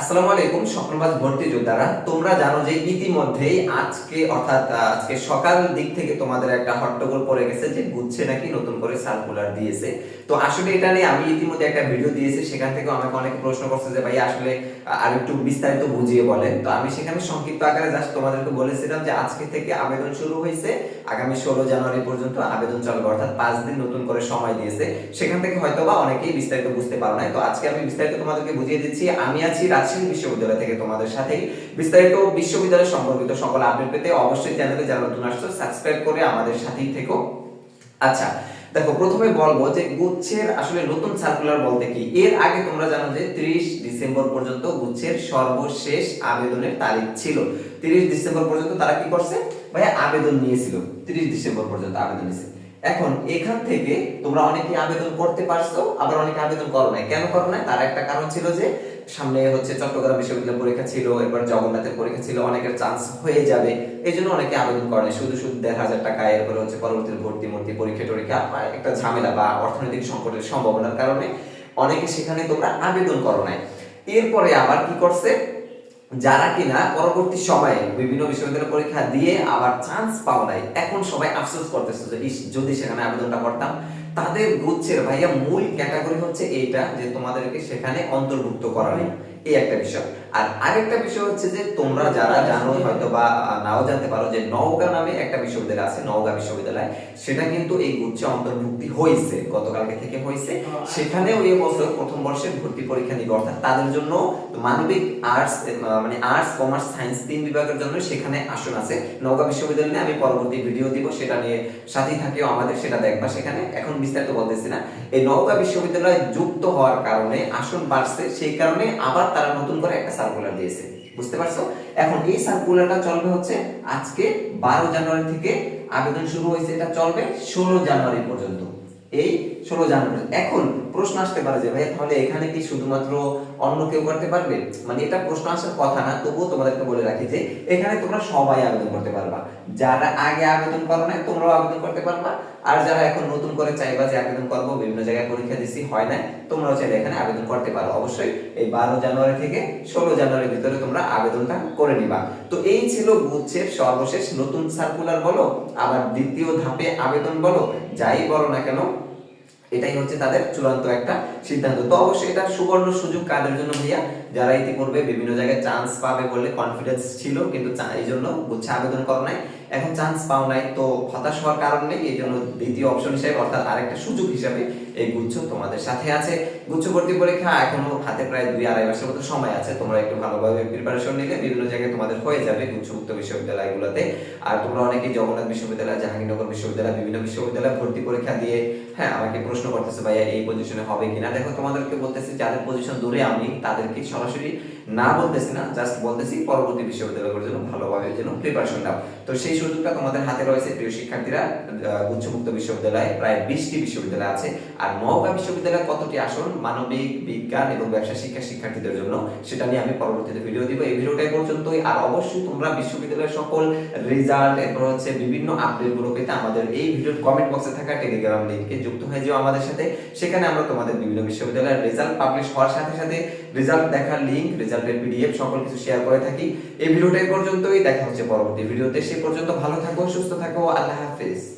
আসসালামু আলাইকুম, স্বপ্নবাজ ভর্তি যোদ্ধারা। তোমরা জানো যে ইতিমধ্যেই আজকে, অর্থাৎ আজকে সকাল দিক থেকে তোমাদের একটা হট্টগোল পড়ে গেছে যে নাকি নতুন করে সার্কুলার দিয়েছে। তো আসলে এটা নিয়ে আমি ইতিমধ্যে একটা ভিডিও দিয়েছি, সেখান থেকে আমাকে অনেকে প্রশ্ন করছে যে ভাই আসলে আর একটু বিস্তারিত বুঝিয়ে বলেন। তো আমি সেখানে সংক্ষিপ্ত আকারে জাস্ট তোমাদেরকে বলেছিলাম যে, আজকে থেকে আবেদন শুরু হয়েছে। আগামী ষোলো জানুয়ারি পর্যন্ত আবেদন চলবে অর্থাৎ পাঁচ দিন নতুন করে সময় দিয়েছে। সেখান থেকে হয়তো বা অনেকেই বিস্তারিত বুঝতে পারো না তো আজকে আমি বিস্তারিত তোমাদেরকে বুঝিয়ে দিচ্ছি। আমি আছি রাজশাহী বিশ্ববিদ্যালয় থেকে তোমাদের সাথেই। বিস্তারিত বিশ্ববিদ্যালয় সম্পর্কিত সকল আপডেট পেতে অবশ্যই চ্যানেলে যারা নতুন আসছো সাবস্ক্রাইব করে আমাদের সাথেই থেকো। আচ্ছা দেখো, প্রথমে বলব যে গুচ্ছের আসলে নতুন সার্কুলার বলতে কি? এর আগে তোমরা জানো যে 30 ডিসেম্বর পর্যন্ত গুচ্ছের সর্বশেষ আবেদনের তারিখ ছিল। 30 ডিসেম্বর পর্যন্ত তারা কি করছে? ভাই আবেদন নিয়েছিল। 30 ডিসেম্বর পর্যন্ত আবেদন নিয়েছে। এখন এখান থেকে তোমরা অনেকে আবেদন করতে পারছ, আবার অনেকে আবেদন করো নাই। কেন করো নাই? তার একটা কারণ ছিল যে সামনে হচ্ছে চট্টগ্রাম বিশ্ববিদ্যালয় পরীক্ষা ছিল এবার জগন্নাথের পরীক্ষা ছিল, অনেকের চান্স হয়ে যাবে। এই জন্য অনেকে আবেদন করে, শুধু শুধু দেড় হাজার টাকা এরপরে হচ্ছে পরবর্তী ভর্তি, মর্তি, পরীক্ষা টরীক্ষা একটা ঝামেলা বা অর্থনৈতিক সংকটের সম্ভাবনার কারণে অনেকে সেখানে তোমরা আবেদন করো নাই। এরপরে আবার কি করছে? যারা কিনা পরবর্তী সময়ে বিভিন্ন বিশ্ববিদ্যালয় পরীক্ষা দিয়ে আবার চান্স পাওয়া নাই, এখন সবাই আফসোস করতেছে যদি সেখানে আবেদনটা করতাম তাদের গুচ্ছের ভাইয়া মূল ক্যাটাগরি হচ্ছে এইটা যে তোমাদেরকে সেখানে অন্তর্ভুক্ত করা নেই এই একটা বিষয়। আর আরেকটা বিষয় হচ্ছে যে তোমরা যারা জানো হয়তো বা নাও জানতে পারো যে নওগাঁ নামে একটা বিশ্ববিদ্যালয় আছে নওগাঁ বিশ্ববিদ্যালয়। সেটা কিন্তু এই গুচ্ছে অন্তর্ভুক্তি হয়েছে গতকালকে থেকে হয়েছে। সেখানেও এই বছর প্রথম বর্ষের ভর্তি পরীক্ষা নিবে অর্থাৎ তাদের জন্য মানবিক আর্টস মানে আর্টস কমার্স সায়েন্স তিন বিভাগের জন্য সেখানে আসন আছে। নওগাঁ বিশ্ববিদ্যালয় নিয়ে আমি পরবর্তী ভিডিও দিব সেটা নিয়ে সাথেই থাকিও আমাদের সেটা দেখবা সেখানে। এখন বিস্তারিত বলতেছি না। এই নওগাঁ বিশ্ববিদ্যালয় যুক্ত হওয়ার কারণে, আসন বাড়ছে, সেই কারণে আবার তারা নতুন করে একটা সার্কুলার দিয়েছে। বুঝতে পারছ? এখন এই সার্কুলারটা চলবে হচ্ছে আজকে বারো জানুয়ারি থেকে আবেদন শুরু হয়েছে। এটা চলবে ষোলো জানুয়ারি পর্যন্ত। এই ষোলো জানুয়ারি। এখন প্রশ্ন আসতে পারে যে ভাই তাহলে এখানে কি শুধুমাত্র অন্য কেউ করতে পারবে? মানে এটা প্রশ্ন আসার কথা না, তবুও তোমাদেরকে বলে রাখি যে, এখানে তোমরা সবাই আবেদন করতে পারবা। যারা আগে আবেদন করো নাই, তোমরাও আবেদন করতে পারবা। আর যারা এখন নতুন করে চাইবা যে, আবেদন করব, বিভিন্ন জায়গায় পরীক্ষা দিছি, হয় না তোমরাও চাইলে এখানে আবেদন করতে পারো। অবশ্যই এই বারো জানুয়ারি থেকে ষোলো জানুয়ারির ভিতরে তোমরা আবেদনটা করে নিবা। তো এই ছিল গুচ্ছের সর্বশেষ নতুন সার্কুলার বলো, আবার দ্বিতীয় ধাপে আবেদন বলো, যাই বলো না কেন এটাই হচ্ছে তাদের চূড়ান্ত একটা সিদ্ধান্ত। তো অবশ্যই এটা সুবর্ণ সুযোগ কাদের জন্য ভাইয়া? যারা ইতিপূর্বে বিভিন্ন জায়গায় চান্স পাবে বলে কনফিডেন্স ছিল, কিন্তু এই জন্য গুচ্ছে আবেদন করো নাই। এখন চান্স পাও নাই, তো হতাশ হওয়ার কারণ নেই, এই জন্য দ্বিতীয় অপশন হিসেবে, অর্থাৎ আরেকটা সুযোগ হিসাবে এই গুচ্ছ তোমাদের সাথে আছে। গুচ্ছ ভর্তি পরীক্ষা এখনও হাতে প্রায় দুই আড়াই মাসের মতো সময় আছে, তোমরা একটু ভালোভাবে প্রিপারেশন নিলে, বিভিন্ন জায়গায় তোমাদের হয়ে যাবে গুচ্ছ গুচ্ছমুক্ত বিশ্ববিদ্যালয়গুলোতে। আর তোমরা অনেকেই জগন্নাথ বিশ্ববিদ্যালয়, জাহাঙ্গীরনগর বিশ্ববিদ্যালয়, বিভিন্ন বিশ্ববিদ্যালয় ভর্তি পরীক্ষা দিয়ে হ্যাঁ আমাকে প্রশ্ন করতেছে, ভাইয়া, এই পজিশনে হবে কিনা? দেখো, তোমাদেরকে বলতেছে, যাদের পজিশন দূরে আমি, তাদেরকে সরাসরি না বলতেছি না জাস্ট বলতেছি পরবর্তী বিশ্ববিদ্যালয়ের জন্য ভালোভাবে যেন প্রিপারেশন নাও। তো সেই সুযোগটা তোমাদের হাতে রয়েছে প্রিয় শিক্ষার্থীরা আহ, গুচ্ছমুক্ত বিশ্ববিদ্যালয় প্রায় বিশটি বিশ্ববিদ্যালয় আছে। আর নওগাঁ বিশ্ববিদ্যালয়ে কতটি আসন? মানবিক বিজ্ঞান এবং ব্যবসা শিক্ষা শিক্ষার্থীদের জন্য সেটা নিয়ে আমি পরবর্তীতে ভিডিও দিব। এই ভিডিওটা এই পর্যন্তই। আর অবশ্যই তোমরা বিশ্ববিদ্যালয়ের সকল রেজাল্ট এরপর হচ্ছে বিভিন্ন আপডেটগুলো পেতে আমাদের এই ভিডিওর কমেন্ট বক্সে থাকা টেলিগ্রাম লিংকে যুক্ত হয়ে যাও আমাদের সাথে। সেখানে আমরা তোমাদের বিভিন্ন বিশ্ববিদ্যালয়ের রেজাল্ট পাবলিশ হওয়ার সাথে সাথে রেজাল্ট দেখার লিংক রেজাল্টের পিডিএফ সকল কিছু শেয়ার করে থাকি। এই ভিডিওটা পর্যন্তই। দেখা হচ্ছে পরবর্তী ভিডিওতে। সে পর্যন্ত ভালো থাকো, সুস্থ থাকো, আল্লাহ হাফেজ।